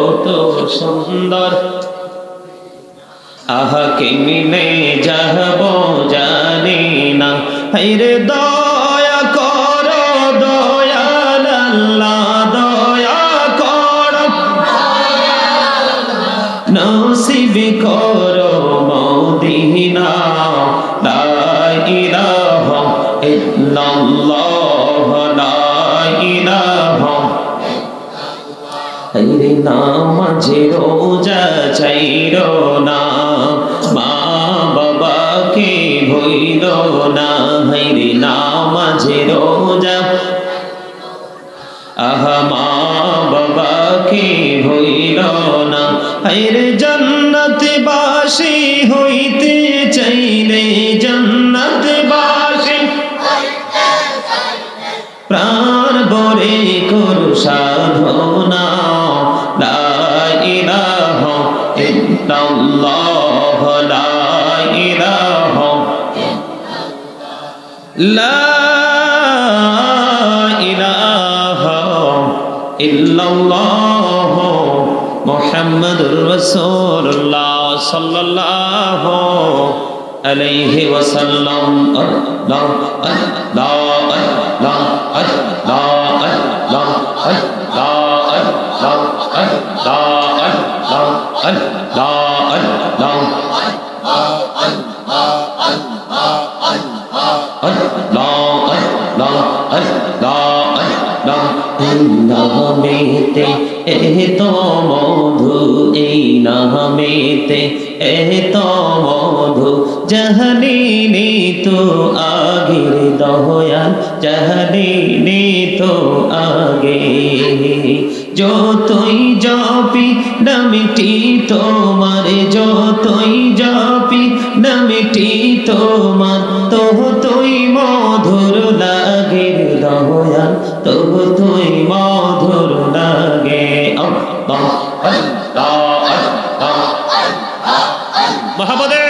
কত সুন্দর। আহা কিমিলে যাব জানি না। হাইরে দয়া কর দয়াল আল্লাহ দয়া কর। নসিব করো আলাইহি ওয়াসাল্লাম আল্লাহ আল্লাহ আল্লাহ আল্লাহ আল্লাহ আল্লাহ নামেতে এ তো মধু এই নামেতে এ তো মধু জহলিনি তো আগের দয়াল জহলিনি তো আগে যতই জপি নামিটি তোমার যতই জপি নামিটি তোমার তো তুই মধুর লাগে দয়াল তো তুই মধুর লাগে মহাপদে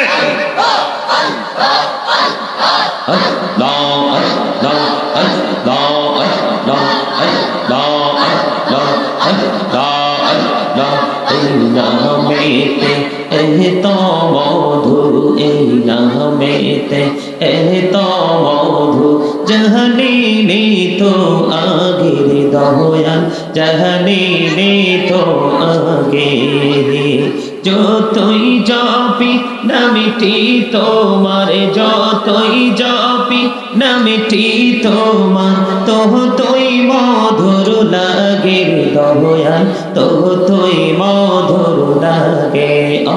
নামেতে, এহ তো মধু এই নামেতে, এহ তো মধু জহনীনি তো আগের দয়াল জহনীনি তো যতই জপি নামিটি তোমার, যতই জপি নামিটি তোমার তো তুই মধুর লাগে তবু তবু তুই মধুর দাগে অ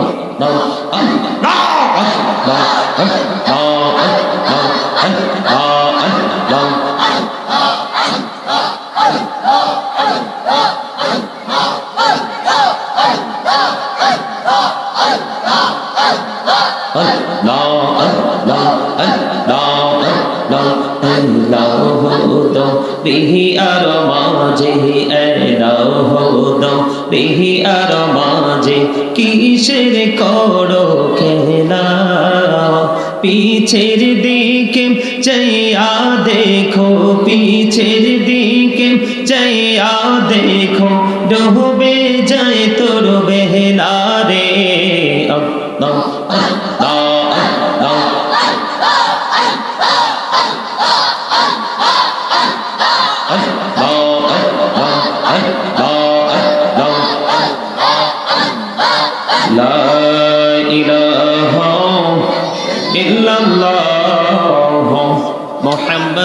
কিসের করো খেলা। পিছের দিকে চাইয়া দেখো, পিছের দিকে চাইয়া দেখো, ডুবে যায় তোর বেহলা রে।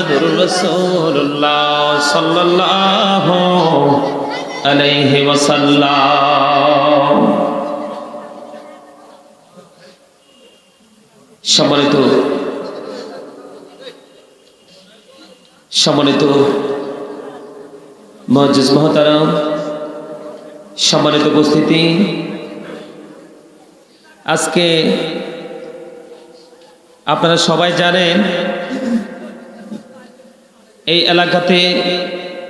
মোহাম্মদুর রসুল্লাহ সাল্লাহ আলাইহি ওয়াসাল্লাম। সম্মানিত সম্মানিত মহতারাম সম্মানিত উপস্থিতি। আজকে আপনারা সবাই জানেন এই এলাকাতে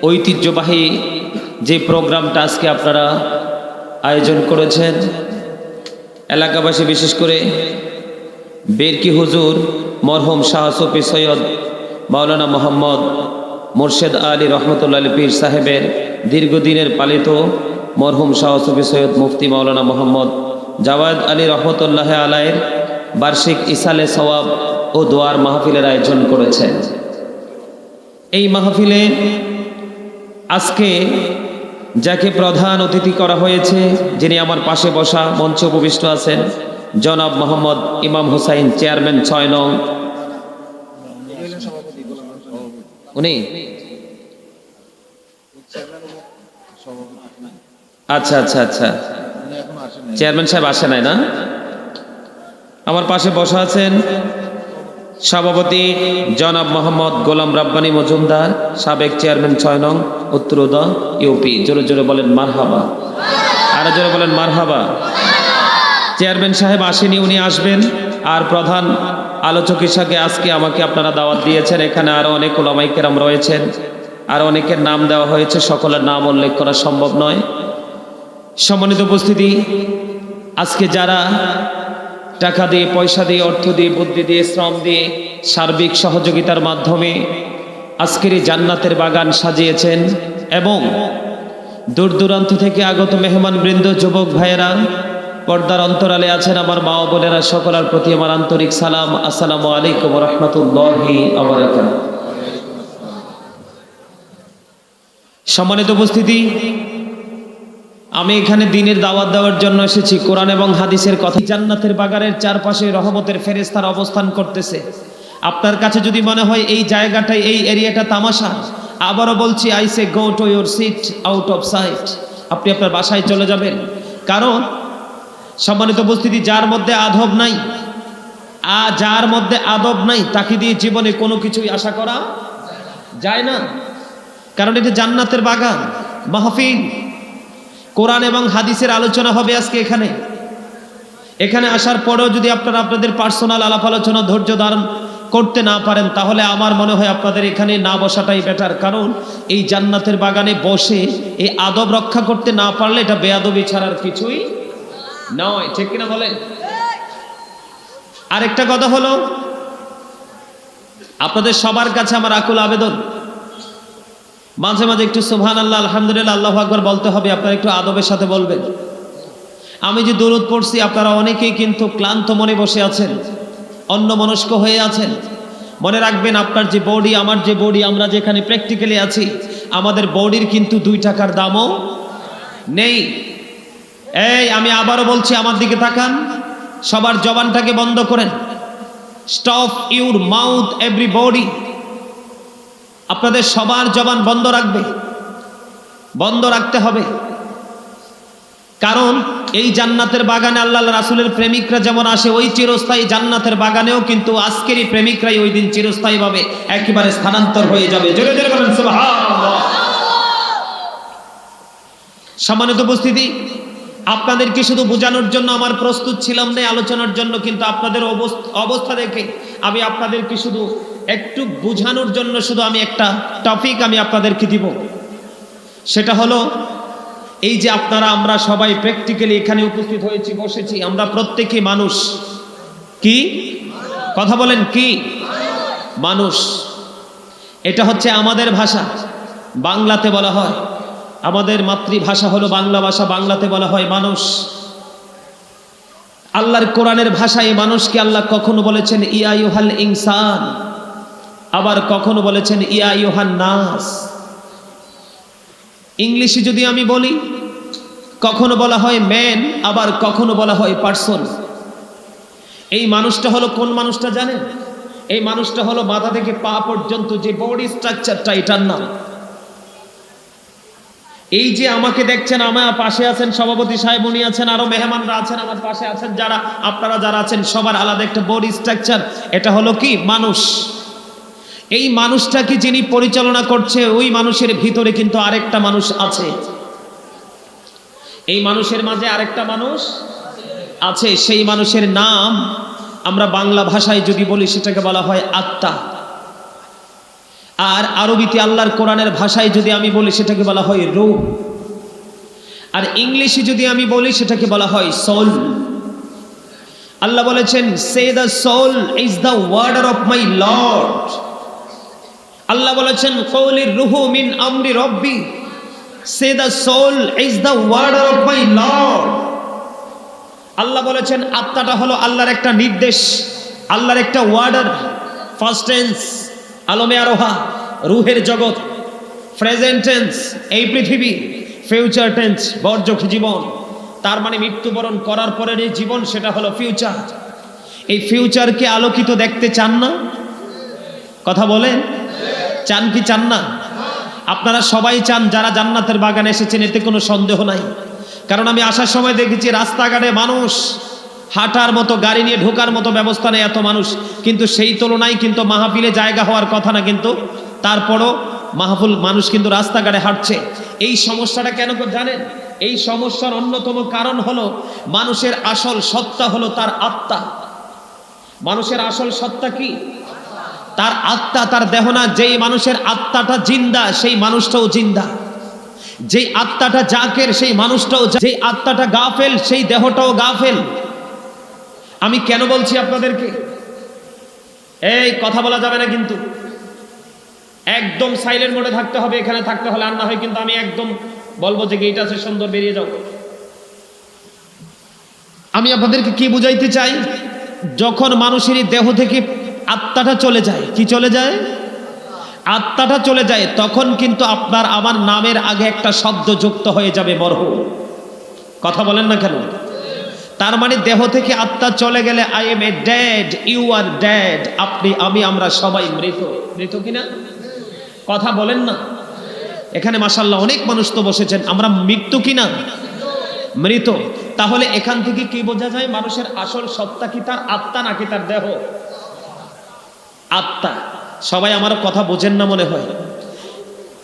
ঐতিহ্যবাহী যে প্রোগ্রামটা আজকে আপনারা আয়োজন করেছেন, এলাকাবাসী বিশেষ করে বেরকি হুজুর, মরহুম শাহ সফি সৈয়দ মাওলানা মোহাম্মদ মোর্শেদ আলী রহমতুল্লাহ আলী পীর সাহেবের দীর্ঘদিনের পালিত মরহুম শাহ সফি সৈয়দ মুফতি মাওলানা মোহাম্মদ জাওয়াদ আলী রহমতুল্লাহ আলাইয়ের বার্ষিক ইসালে সওয়াব ও দোয়ার মাহফিলের আয়োজন করেছেন। এই মাহফিলে আজকে যাকে প্রধান অতিথি করা হয়েছে, যিনি আমার পাশে বসা মঞ্চে উপবিষ্ট আছেন, জনাব মোহাম্মদ ইমাম হুসাইন, চেয়ারম্যান ছয় নং। উনি? আচ্ছা আচ্ছা আচ্ছা। চেয়ারম্যান সাহেব আসে নাই না? আমার পাশে বসা আছেন সভাপতি জনাব মোহাম্মদ গোলাম রাব্বানি মজুমদার, সাবেক চেয়ারম্যান ছয় নং, উত্তরোদা, ইউপি। জোরে জোরে বলেন, মারহাবা। আরও জোরে বলেন, মারহাবা। চেয়ারম্যান সাহেব আসেনি, উনি আসবেন। আর প্রধান আলোচক হিসাবে আজকে আমাকে আপনারা দাওয়াত দিয়েছেন। এখানে আরও অনেক ওলামাইকেরাম রয়েছেন। আর অনেকের নাম দেওয়া হয়েছে। সকলের নাম উল্লেখ করা সম্ভব নয়। সম্মানিত উপস্থিতি, আজকে যারা টাকা দিয়ে, পয়সা দিয়ে, অর্থ দিয়ে, বুদ্ধি দিয়ে, শ্রম দিয়ে সার্বিক সহযোগিতার মাধ্যমে আজকের এই জান্নাতের বাগান সাজিয়েছেন এবং দূর দূরান্ত থেকে আগত মেহমান বৃন্দ, যুবক ভাইয়েরা, পর্দার অন্তরালে আছেন আমার মা বোনেরা সকলের প্রতি আমার আন্তরিক সালাম। আসসালামু আলাইকুম রহমতুল্লাহি সম্মানিত উপস্থিতি আমি এখানে দিনের দাওয়াত দেওয়ার জন্য এসেছি। কোরআন এবং হাদিসের কথা জান্নাতের বাগানের চারপাশে রহমতের ফেরেস্তার অবস্থান করতেছে। আপনার কাছে যদি মনে হয় এই জায়গাটাই, এই এরিয়াটা তামাশা, আবারও বলছি I say go to your seat out of sight আপনি আপনার বাসায় চলে যাবেন। কারণ সম্মানিত উপস্থিতি, যার মধ্যে আধব নাই, আ, যার মধ্যে আদব নাই, তাকে দিয়ে জীবনে কোনো কিছুই আশা করা যায় না। কারণ এটা জান্নাতের বাগান, মাহফিল। কোরআন এবং হাদিসের আলোচনা হবে আজকে এখানে। এখানে আসার পরেও যদি আপনারা আপনাদের পার্সোনাল আলাপ আলোচনা ধৈর্য ধারণ করতে না পারেন, তাহলে আমার মনে হয় আপনাদের এখানে না বসাটাই বেটার কারণ এই জান্নাতের বাগানে বসে এই আদব রক্ষা করতে না পারলে এটা বেয়াদবি ছাড়ার কিছুই নয়। ঠিক কিনা বলেন? আরেকটা কথা হলো, আপনাদের সবার কাছে আমার আকুল আবেদন। মাঝে মাঝে একটু সোহান আল্লাহ আলহামদুলিল্লাহ, আল্লাহ আকবর বলতে হবে, আপনারা একটু আদবের সাথে বলবেন। আমি যে দরুদ পড়ছি, আপনারা অনেকেই কিন্তু ক্লান্ত মনে বসে আছেন অন্য মনস্ক হয়ে আছেন। মনে রাখবেন, আপনার যে বডি আমার যে বডি আমরা যেখানে প্র্যাকটিক্যালি আছি, আমাদের বডির কিন্তু দুই টাকার দামও নেই। এই, আমি আবারও বলছি, আমার দিকে তাকান, সবার জবানটাকে বন্ধ করেন। Stop your mouth everybody আপনাদের সবার জবান বন্ধ রাখবে। বন্ধ রাখতে হবে। কারণ এই জান্নাতের বাগানে আল্লাহ রাসুলের প্রেমিকরা যেমন আসে, ওই চিরস্থায়ী জান্নাতের বাগানেও কিন্তু আজকেরই প্রেমিকরাই ওই দিন চিরস্থায়ীভাবে একেবারে স্থানান্তর হয়ে যাবে। সম্মানিত উপস্থিতি, আপনাদেরকে শুধু বোঝানোর জন্য আমার প্রস্তুত ছিলাম না, আলোচনার জন্য, কিন্তু আপনাদের অবস্থা দেখে আমি আপনাদেরকে শুধু একটু বোঝানোর জন্য শুধু আমি একটা টপিক আমি আপনাদেরকে দিব। সেটা হলো, এই যে আপনারা, আমরা সবাই প্র্যাকটিক্যালি এখানে উপস্থিত হয়েছি, বসেছি, আমরা প্রত্যেকে মানুষ। কি? কথা বলেন, কি? মানুষ। এটা হচ্ছে আমাদের ভাষা, বাংলাতে বলা হয়। আমাদের মাতৃভাষা হলো বাংলা ভাষা, বাংলাতে বলা হয় মানুষ। আল্লাহর কোরআনের ভাষায় মানুষকে আল্লাহ কখনো বলেছেন, ইয়া ইউহাল ইনসান। আবার কখনো বলেছেন, ইয়া ইউহান নাস। ইংলিশে যদি আমি বলি, কখনো বলা হয় ম্যান আবার কখনো বলা হয় পার্সন এই মানুষটা হলো কোন মানুষটা জানেন? এই মানুষটা হলো মাথা থেকে পা পর্যন্ত যে বডি স্ট্রাকচারটা এটার নাম। এই যে আমাকে দেখছেন, আমার পাশে আছেন সভাপতি সাহেব, উনি আছেন, আরও মেহমানরা আছেন, আমার পাশে আছেন যারা, আপনারা যারা আছেন, সবার আলাদা একটা বডি স্ট্রাকচার এটা হলো কি? মানুষ। এই মানুষটাকে যিনি পরিচালনা করছে, ওই মানুষের ভিতরে কিন্তু আরেকটা মানুষ আছে। এই মানুষের মাঝে আরেকটা মানুষ আছে, সেই মানুষের নাম আমরা বাংলা ভাষায় যদি বলি, সেটাকে বলা হয় আত্মা। আর আরবিতে আল্লাহর কোরআনের ভাষায় যদি আমি বলি, সেটাকে বলা হয় রূহ। আর ইংলিশে যদি আমি বলি, সেটাকে বলা হয় সোল। আল্লাহ বলেছেন say the soul is the warder of my lord Allah বলেছেন, কৌলির রুহু মিন আমরি রব্বি, say the soul is the word of my lord. Allah বলেছেন, আত্মাটা হলো আল্লাহর একটা নির্দেশ, আল্লাহর একটা ওয়ার্ডার ফার্স্ট টেন্স আলমে আরোহা, রুহের জগৎ প্রেজেন্ট টেন্স এই পৃথিবী ফিউচার টেন্স বর্জক জীবন। তার মানে মৃত্যুবরণ করার পরের এই জীবন সেটা হলো ফিউচার এই ফিউচারকে আলোকিত দেখতে চান না? কথা বলেন। চান কি চান না? আপনারা সবাই চান যারা জান্নাতের বাগানে এসেছেন, এতে কোনো সন্দেহ নাই। কারণ আমি আসার সময় দেখেছি রাস্তাঘাটে মানুষ হাঁটার মতো, গাড়ি নিয়ে ঢোকার মতো ব্যবস্থা নেই এত মানুষ। কিন্তু সেই তুলনায় কিন্তু মাহফিলে জায়গা হওয়ার কথা না কিন্তু। তারপরও মাহফুল মানুষ কিন্তু রাস্তাঘাটে হাঁটছে। এই সমস্যাটা কেন জানেন? এই সমস্যার অন্যতম কারণ হলো মানুষের আসল সত্তা হলো তার আত্মা। মানুষের আসল সত্তা কি? তার আত্মা, তার দেহ না, যেই মানুষের আত্মাটা জিন্দা, সেই মানুষটাও জিন্দা। যেই আত্মাটা জাকের, সেই মানুষটাও যেই আত্মাটা গাফেল, সেই দেহটাও গাফেল। আমি কেন বলছি আপনাদেরকে? এই কথা বলা যাবে না কিন্তু। একদম সাইলেন্ট মোডে থাকতে হবে, এখানে থাকতে হলে আর না হয় কিন্তু আমি একদম বলব যে গেট আছে, সুন্দর, বেরিয়ে যাও। আমি আপনাদেরকে কি বুঝাইতে চাই? যখন মানুষের দেহ থেকে আত্মাটা চলে যায়। কি চলে যায়? আত্মাটা চলে যায়, তখন কিন্তু আপনার আমার নামের আগে একটা শব্দ যুক্ত হয়ে যাবে মরহ। কথা বলেন না কেন? তার মানে দেহ থেকে আত্মা চলে গেলে I am a dad you are dad আপনি, আমি, আমরা সবাই মৃত। মৃত কিনা? কথা বলেন না। এখানে মাসাল্লাহ অনেক মানুষ তো বসেছেন, আমরা মৃত্যু কিনা? মৃত। তাহলে এখান থেকে কি বোঝা যায়? মানুষের আসল সত্তা কি তার? আত্মা নাকি তার দেহ? আত্মা। সবাই আমার কথা বোঝেন না মনে হয়।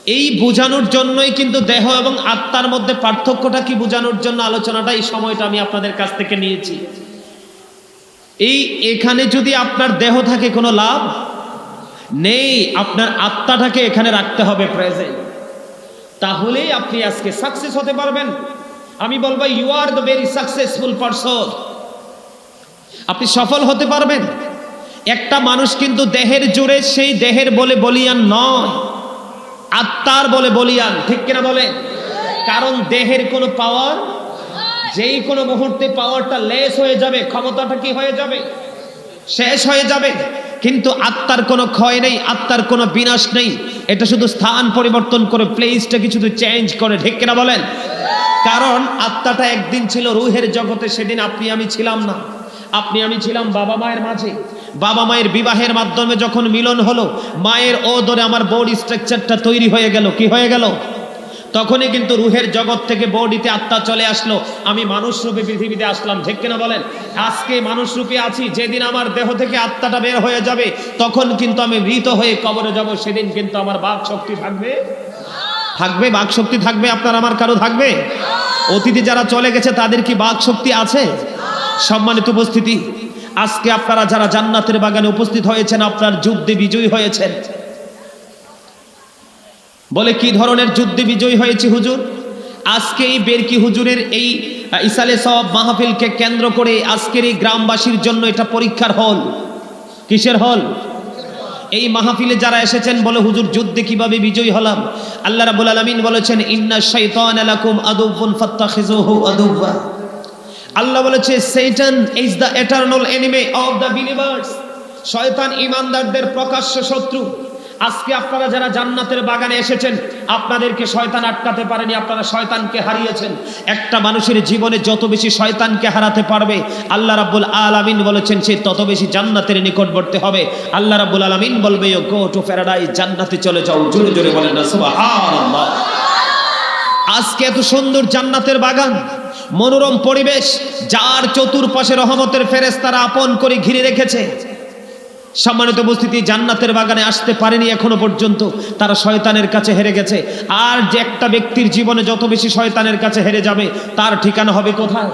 এই বোঝানোর জন্যই কিন্তু দেহ এবং আত্মার মধ্যে পার্থক্যটা কি বোঝানোর জন্য আলোচনাটা এই সময়টা আমি আপনাদের কাছ থেকে নিয়েছি। এই এখানে যদি আপনার দেহ থাকে কোনো লাভ নেই, আপনার আত্মাটাকে এখানে রাখতে হবে প্রেজেন্ট তাহলেই আপনি আজকে সাকসেস হতে পারবেন। আমি বলব you are the very successful person আপনি সফল হতে পারবেন। একটা মানুষ কিন্তু দেহের জোরে সেই দেহের বলে বলিয়ান নয়, আত্মার বলে বলিয়ান। ঠিক কিনা বলে? কারণ দেহের কোনো পাওয়ার যেই কোনো মুহূর্তে পাওয়ারটা লেস হয়ে যাবে, ক্ষমতাটা কি হয়ে যাবে? শেষ হয়ে যাবে। কিন্তু আত্মার কোনো ক্ষয় নেই, আত্মার কোনো বিনাশ নেই। এটা শুধু স্থান পরিবর্তন করে প্লেসটাকে শুধু চেঞ্জ করে, ঠিক কিনা বলেন? কারণ আত্মাটা একদিন ছিল রুহের জগতে, সেদিন আপনি আমি ছিলাম না। আপনি আমি ছিলাম বাবা মায়ের মাঝে। বাবা মায়ের বিবাহের মাধ্যমে যখন মিলন হলো, মায়ের ও আমার বডি স্ট্রাকচারটা তৈরি হয়ে গেল। কি হয়ে গেল? তখনই কিন্তু রুহের জগৎ থেকে বডিতে আত্মা চলে আসলো। আমি মানুষ রূপে পৃথিবীতে আসলাম, ঠিক কিনা বলেন? আজকে মানুষ রূপে আছি, যেদিন আমার দেহ থেকে আত্মাটা বের হয়ে যাবে, তখন কিন্তু আমি মৃত হয়ে কবরে যাব, সেদিন কিন্তু আমার বাক শক্তি থাকবে। থাকবে? বাক শক্তি থাকবে আপনার, আমার কারও থাকবে? অতীতে যারা চলে গেছে, তাদের কি বাক শক্তি আছে? সম্মানিত উপস্থিতি আজকে আপনারা যারা জান্নাতের বাগানে উপস্থিত হয়েছেন, আপনার যুদ্ধে বিজয়ী হয়েছেন। বলে কি ধরনের যুদ্ধে বিজয়ী হয়েছে হুজুর? আজকে এই বেরকি হুজুরের এই ইসালে সব মাহফিলকে কেন্দ্র করে আজকের এই গ্রামবাসীর জন্য এটা পরীক্ষার হল। কিসের হল? এই মাহফিলে যারা এসেছেন বলে হুজুর, যুদ্ধে কীভাবে বিজয়ী হলাম? আল্লাহ রাব্বুল আলামিন বলেছেন, ইন্না শাইতান লাকুম আদুবুন ফাত্তাখিজুহু আদুবা আল্লাহ বলেছে Satan is the eternal enemy of the believers শয়তান ইমানদারদের প্রকাশ্য শত্রু। আজকে আপনারা যারা জান্নাতের বাগানে এসেছেন, আপনাদেরকে শয়তান আটকাতে পারেনি, আপনারা শয়তানকে হারিয়েছেন। একটা মানুষের জীবনে যত বেশি শয়তানকে হারাতে পারবে, আল্লাহ রাব্বুল আলামিন বলেছেন, সে তত বেশি জান্নাতের নিকটবর্তী হবে। আল্লাহ রাব্বুল আলামিন বলবে গো টু প্যারাডাইস জান্নাতে চলে যাও। জোরে জোরে বলেন না, সুবহানাল্লাহ। আজকে এত সুন্দর জান্নাতের বাগান মনোরম পরিবেশ যার চতুর্পাশে রহমতের ফেরেস তারা আপন করে ঘিরে রেখেছে। সম্মানিত উপস্থিতি, জান্নাতের বাগানে আসতে পারেনি এখনও পর্যন্ত। তারা শয়তানের কাছে হেরে গেছে। আর যে একটা ব্যক্তির জীবনে যত বেশি শয়তানের কাছে হেরে যাবে, তার ঠিকানা হবে কোথায়?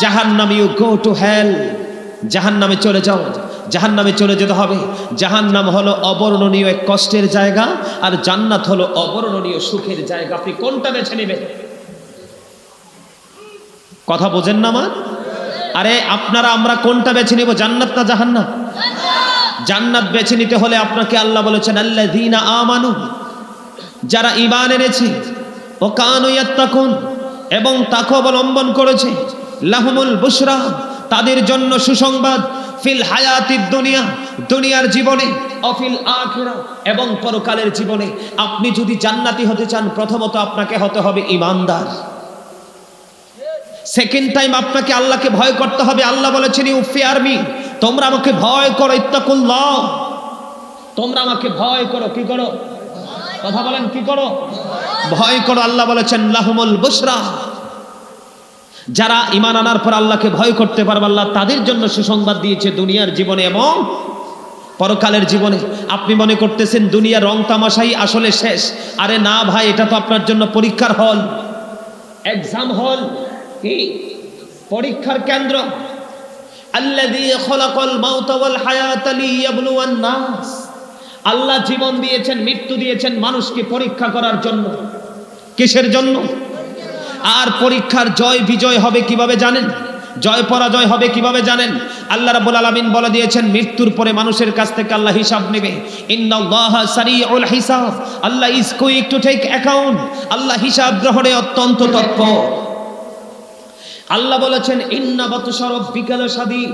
জাহান্নাম ইউ গো টু হেল। জাহান্নামে চলে যাও। জাহান্নামে চলে যেতে হবে। জাহান্নাম হলো অবর্ণনীয় এক কষ্টের জায়গা, আর জান্নাত হলো অবর্ণনীয় সুখের জায়গা। আপনি কোনটা বেছে নেবেন? কথা বোঝেন না মা? আরে আপনারা, আমরা কোনটা বেছে নিব? জান্নাত না জাহান্নাম জান্নাত বেছে নিতে হলে আপনাকে আল্লাহ বলেছেন আল্লাহ দিনা আমানু যারা ইমান এনেছে ও কানু ইয়াত্তাকুন এবং তাকে অবলম্বন করেছে, লাহমুল বুশরা তাদের জন্য সুসংবাদ, ফিল হায়াতিদ দুনিয়া দুনিয়ার জীবনে, অফিল আখিরা এবং পরকালের জীবনে। আপনি যদি জান্নাতি হতে চান, প্রথমত আপনাকে হতে হবে ইমানদার সেকেন্ড টাইম আপনাকে আল্লাহকে ভয় করতে হবে। আল্লাহ বলেছেন ইউ আর্মি তোমরা আমাকে ভয় করো, ইত্তাকুল্লাহ। তোমরা আমাকে ভয় করো, কি করো? কথা বলেন, কি করো? ভয় করো। আল্লাহ বলেছেন, লাহমুল বুশরা। যারা ইমান আনার পর আল্লাহকে ভয় করতে পারবে, আল্লাহ তাদের জন্য সুসংবাদ দিয়েছে দুনিয়ার জীবনে এবং পরকালের জীবনে। আপনি মনে করতেছেন, দুনিয়ার রং তামাশাই আসলে শেষ। আরে না ভাই, এটা তো আপনার জন্য পরীক্ষার হল। এক্সাম হল। কি? পরীক্ষার কেন্দ্র। আল্লাহ জীবন দিয়েছেন, মৃত্যু দিয়েছেন মানুষকে পরীক্ষা করার জন্য। কিসের জন্য? আর পরীক্ষার জয় বিজয় হবে কীভাবে জানেন? জয় পরাজয় হবে কীভাবে জানেন? আল্লাহ রাব্বুল আলামিন বলে দিয়েছেন, মৃত্যুর পরে মানুষের কাছ থেকে আল্লাহ হিসাব নেবে। হিসাব। Allah is quick to account Allah হিসাব গ্রহণে অত্যন্ত তৎপর। আল্লাহ বলেছেন, ইন্না বাতশারফ বিকাল সাদি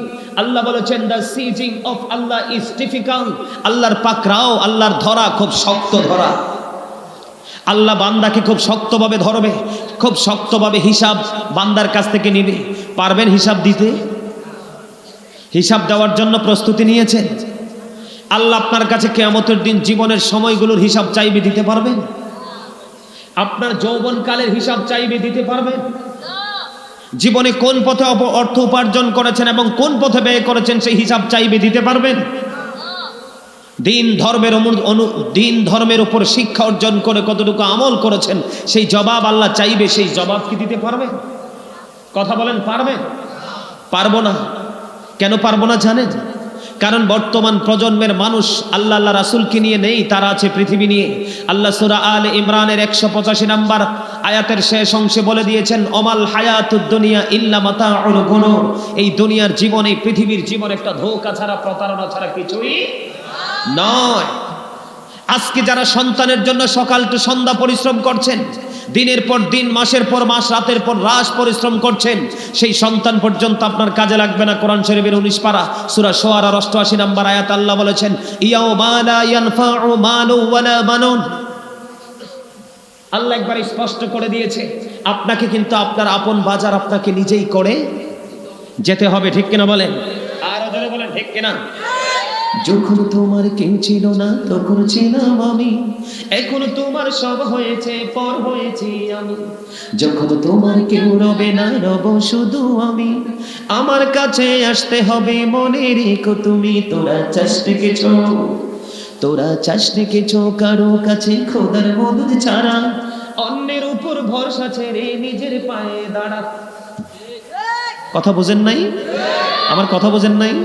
আল্লাহ বলেছেন, the seizing of Allah is difficult. আল্লাহর পাকরাও আল্লাহর ধরা খুব শক্ত ধরা। আল্লাহ বান্দাকে খুব শক্তভাবে ধরবে, খুব শক্তভাবে হিসাব বান্দার কাছ থেকে নিবে। পারবেন হিসাব দিতে? হিসাব দেওয়ার জন্য প্রস্তুতি নিয়েছেন? আল্লাহ আপনার কাছে কেয়ামতের দিন জীবনের সময়গুলোর হিসাব চাইবে দিতে পারবেন? আপনার যৌবনকালের হিসাব চাইবে দিতে পারবেন? জীবনে কোন পথে অর্থ উপার্জন করেছেন এবং কোন পথে ব্যয় করেছেন সেই হিসাব চাইবে দিতে পারবেন? দিন ধর্মের অনু- দিন ধর্মের উপর শিক্ষা অর্জন করে কতটুকু আমল করেছেন, সেই জবাব আল্লাহ চাইবে, সেই জবাব কি দিতে পারবেন কথা বলেন পারবেন পারব না। কেন পারব না জানেন? কারণ বর্তমান প্রজন্মের মানুষ আল্লাহ আল্লাহ রাসুলকে নিয়ে নেই, তারা আছে পৃথিবী নিয়ে। আল্লাহ সুরা আল ইমরানের একশো পঁচাশি নাম্বার আয়াতের শেষ অংশে বলে দিয়েছেন অমাল হায়াতুদ দুনিয়া ইল্লা মাতা এই দুনিয়ার জীবন, এই পৃথিবীর জীবন একটা ধোকা ছাড়া, প্রতারণা ছাড়া কিছুই নয়। আজকে যারা সন্তানের জন্য সকাল টু সন্ধ্যা পরিশ্রম করছেন দিনের পর দিন, মাসের পর মাস, রাতের পর রাস পরিশ্রম করছেন। সেই সন্তান পর্যন্ত আপনার কাজে লাগবে না কোরআন শরীফের উনিশ পারা। সুরা সোয়ার অষ্টআশি নাম্বার আয়াত আল্লাহ বলেছেন ইয়াও মালা ইয়ানফাউ মালু ওয়ালা বানুন। আল্লাহ একবার স্পষ্ট করে দিয়েছে, আপনাকে কিন্তু আপনার আপন বাজার আপনাকে নিজেই করে যেতে হবে, ঠিক কিনা বলেন? আর জোরে বলেন, ঠিক কিনা? যখন তোমার কেউ ছিল না, তখন ছিলাম আমি। এখন তোমার সব হয়েছে, পর হয়েছি আমি। যখন তোমার কেউ রবে না, রব শুধু আমি। আমার কাছে আসতে হবে মনে রেখো তুমি, তোরা চাষ ডেকেছ তোরা চাষ ডেকেছ কারও কাছে খোদার মদত ছাড়া। অন্যের উপর ভরসা ছেড়ে নিজের পায়ে দাঁড়া। কথা বোঝেন নাই? আমার কথা বোঝেন নাই?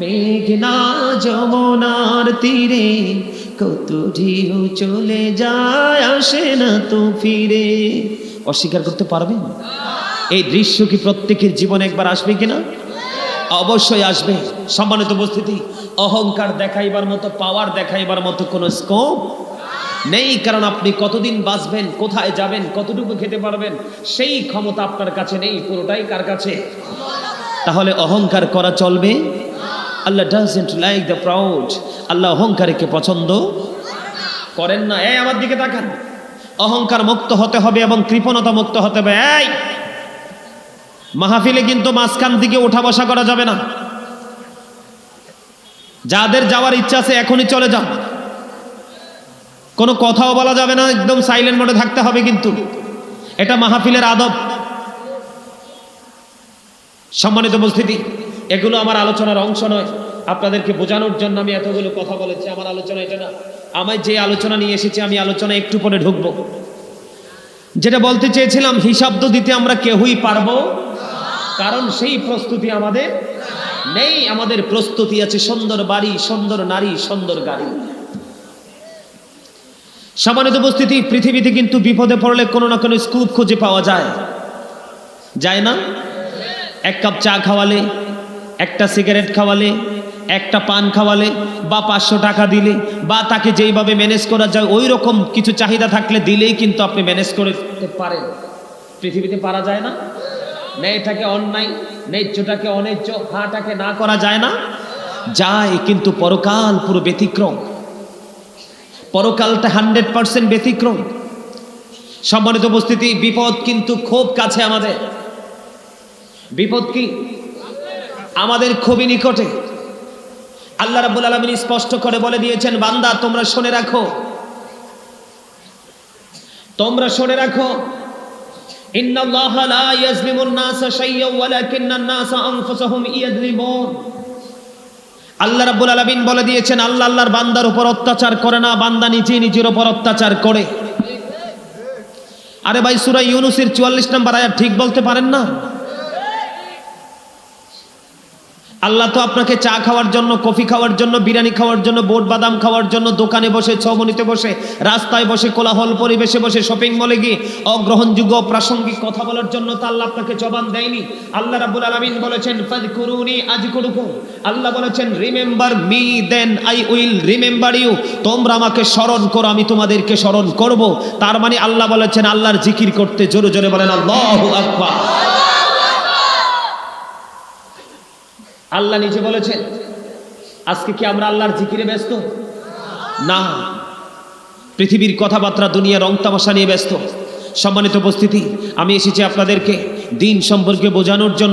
মেঘনা যমুনার তীরে কত ঢেউ চলে যায়, আসে না তো ফিরে। অস্বীকার করতে পারবেন এই দৃশ্য কি প্রত্যেকের জীবনে একবার আসবে কিনা? অবশ্যই আসবে। সম্মানিত উপস্থিতি, অহংকার দেখাইবার মতো পাওয়ার দেখাইবার মতো কোনো স্কোপ নেই, কারণ আপনি কতদিন বাঁচবেন, কোথায় যাবেন, কতটুকু খেতে পারবেন, সেই ক্ষমতা আপনার কাছে নেই, পুরোটাই কার কাছে? তাহলে অহংকার করা চলবে? Allah doesn't like the proud Allah অহংকারীকে পছন্দ করেন না। এই, আমার দিকে তাকান। অহংকার মুক্ত হতে হবে এবং কৃপণতা মুক্ত হতে হবে। এই, মাহফিলে কিন্তু মাঝখান দিকে ওঠা বসা করা যাবে না। যাদের যাওয়ার ইচ্ছা আছে, এখনই চলে যাও কোনো কথাও বলা যাবে না, একদম সাইলেন্ট মোডে থাকতে হবে কিন্তু। এটা মাহফিলের আদব। সম্মানিত উপস্থিতি। এগুলো আমার আলোচনার অংশ নয়। আপনাদেরকে বোঝানোর জন্য আমি এতগুলো কথা বলেছি। আমার আলোচনা এটা না। আমি যে আলোচনা নিয়ে এসেছি, আমি আলোচনা একটু পরে ঢুকব। যেটা বলতে চেয়েছিলাম, হিসাব তো দিতে আমরা কেউই পারব? কারণ সেই প্রস্তুতি আমাদের নেই। আমাদের প্রস্তুতি আছে সুন্দর বাড়ি, সুন্দর নারী, সুন্দর গাড়ি। সম্মানিত উপস্থিতি, পৃথিবীতে কিন্তু বিপদে পড়লে কোনো না কোনো স্কুপ খুঁজে পাওয়া যায়। যায় না? এক কাপ চা খাওয়ালে একটা সিগারেট খাওয়ালে, একটা পান খাওয়ালে, বা পাঁচশো টাকা দিলে, বা তাকে যেইভাবে ম্যানেজ করা যায় ওই রকম কিছু চাহিদা থাকলে দিলেই কিন্তু আপনি ম্যানেজ করতে পারেন। পৃথিবীতে পারা যায় না। ন্যায়টাকে অন্যায় ন্যায্যটাকে অন্যায্য হাটাকে না করা যায় না। যায় কিন্তু পরকাল পুরো ব্যতিক্রম। পরকালটা হান্ড্রেড পার্সেন্ট ব্যতিক্রম। সম্মানিত উপস্থিতি, বিপদ কিন্তু খুব কাছে আমাদের। বিপদ কি? আমাদের খুবই নিকটে। আল্লাহ রাব্বুল আলামিন স্পষ্ট করে বলে দিয়েছেন, বান্দা, তোমরা শুনে রাখো। তোমরা শুনে রাখো। আল্লাহ রাব্বুল আলামিন বলে দিয়েছেন, আল্লাহ আল্লাহর বান্দার উপর অত্যাচার করে না, বান্দা নিজে নিজের উপর অত্যাচার করে। আরে ভাই, সূরা ইউনূসের 44 নম্বর আয়াত ঠিক বলতে পারেন না? আল্লাহ তো আপনাকে চা খাওয়ার জন্য, কফি খাওয়ার জন্য, বিরিয়ানি খাওয়ার জন্য, বোট বাদাম খাওয়ার জন্য, দোকানে বসে ছমনিতে বসে, রাস্তায় বসে, কোলাহল পরিবেশে বসে শপিং মলে গিয়ে অগ্রহণযোগ্য প্রাসঙ্গিক কথা বলার জন্য তো আল্লাহ আপনাকে জবান দেয়নি। আল্লাহ রাব্বুল আলামিন বলেছেন, ফাযকুরুনি আযকুরুকুম আল্লাহ বলেছেন, remember me, then I will remember you. তোমরা আমাকে স্মরণ করো, আমি তোমাদেরকে স্মরণ করব। তার মানে আল্লাহ বলেছেন, আল্লাহর জিকির করতে জোরে জোরে বলেন, আল্লাহু আকবার। আল্লাহ নিজে বলেছেন আজকে কি আমরা আল্লাহর জিকিরে ব্যস্ত? না। পৃথিবীর কথাবার্তা দুনিয়া রং তামাশা নিয়ে ব্যস্ত। সম্মানিত উপস্থিতি, আমি এসেছি আপনাদেরকে দিন সম্পর্কে বোঝানোর জন্য।